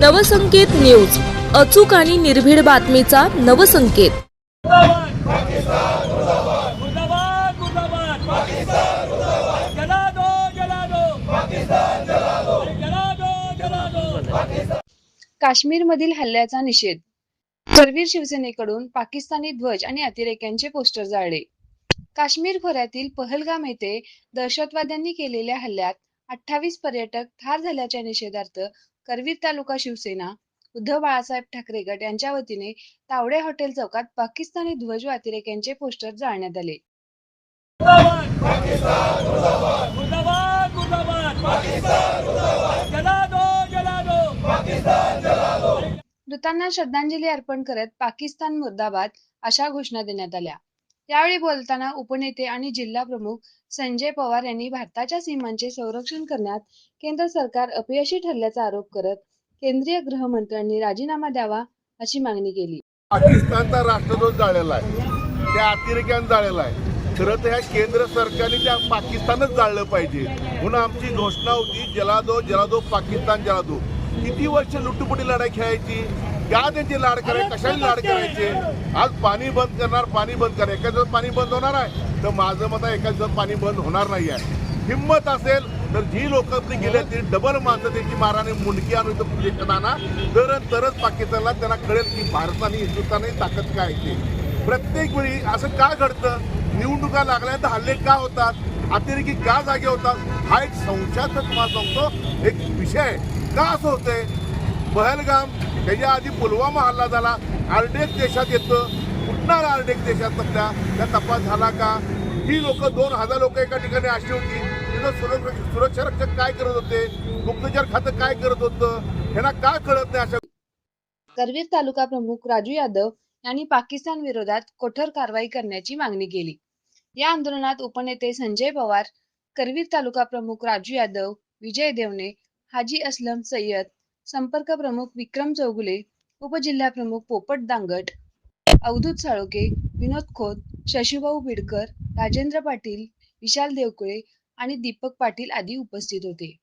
Navsanket news. अचूक आणि निर्भीड बातमीचा नवसंकेत. काश्मीरमधील हल्ल्याचा निषेध. करवीर शिवसेनेकडून पाकिस्तानी ध्वज आणि अतिरेक्यांचे पोस्टर जाळले. काश्मीर खोऱ्यातील पहलगाम येथे दहशतवाद्यांनी केलेल्या हल्ल्यात अठ्ठावीस पर्यटक ठार झाल्याच्या निषेधार्थ करवीर तालुका शिवसेना उद्धव बाळासाहेब ठाकरे गट यांच्या वतीने तावडे हॉटेल चौकात पाकिस्तानी ध्वज अतिरेक यांचे पोस्टर जाळण्यात आले. मृतांना श्रद्धांजली अर्पण करत पाकिस्तान मुर्दाबाद अशा घोषणा देण्यात आल्या. यावेळी बोलताना उपनेते आणि जिल्हा प्रमुख संजय पवार यांनी भारताच्या सीमांचे संरक्षण करण्यात केंद्र सरकार अपयशी ठरल्याचा आरोप करत केंद्रीय गृहमंत्र्यांनी राजीनामा द्यावा अशी मागणी केली. पाकिस्तानचा राष्ट्रध्वज जाळलेला आहे. त्या अतिरेक्यानं जाळलेला आहे. खरं तर ह्या केंद्र सरकारने त्या पाकिस्तानच जाळलं पाहिजे. म्हणून आमची घोषणा होती जलादो जलादो पाकिस्तान जलादो. किती वर्ष लुटुपुटी लढाई खेळायची? का त्यांची लाड करायची कशाने लाड करायचे? आज पाणी बंद करणार पाणी बंद करणार एका दिवस पाणी बंद होणार आहे. तर माझं मत आहे एका दिवस पाणी बंद होणार नाही आहे. हिंमत असेल तर जी लोक आपली गेले ती डबल माणसं त्यांची माराने मुंडकी आणून इथं देशात आणा तर तरच पाकिस्तानला त्यांना कळेल की भारत आणि हिंदुस्थानही ताकद काय ते प्रत्येक वेळी असं का घडतं? निवडणुका लागल्यानंतर हल्ले का होतात? अतिरेकी का जागे होतात? हा एक संशयाचा तुम्हाला सांगतो एक विषय का असं होतंय? पहलगाम त्याच्या आधी पुलवामा हल्ला झाला. आरडेक देशात येतं. कुठणार आरडेक देशात सध्या? त्या तपास झाला का? ही लोक दोन हजार लोक एका ठिकाणी अशी होती. तिथं सुरक्षा सुरक्षा रक्षक काय करत होते? गुप्तचर खातं काय करत होतं? ह्यांना का कळत नाही अशा करवीर तालुका प्रमुख राजू यादव यांनी पाकिस्तान विरोधात कठोर कारवाई करण्याची मागणी केली. या आंदोलनात उपनेते संजय पवार करवीर तालुका प्रमुख राजू यादव विजय देवणे हाजी असलम सय्यद संपर्क प्रमुख विक्रम चौगुले उपजिल्हा प्रमुख पोपट दांगट अवधूत साळोके विनोद खोत शशीभाऊ बिडकर राजेंद्र पाटील विशाल देवकुळे आणि दीपक पाटील आदी उपस्थित होते.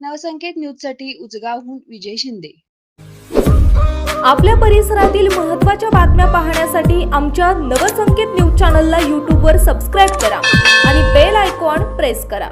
नवसंकेत न्यूजसाठी उजगावहून विजय शिंदे. आपल्या परिसरातील महत्त्वाच्या बातम्या पाहण्यासाठी आमच्या नवसंकेत न्यूज चॅनलला यूट्यूबवर सबस्क्राईब करा आणि बेल आयकॉन प्रेस करा.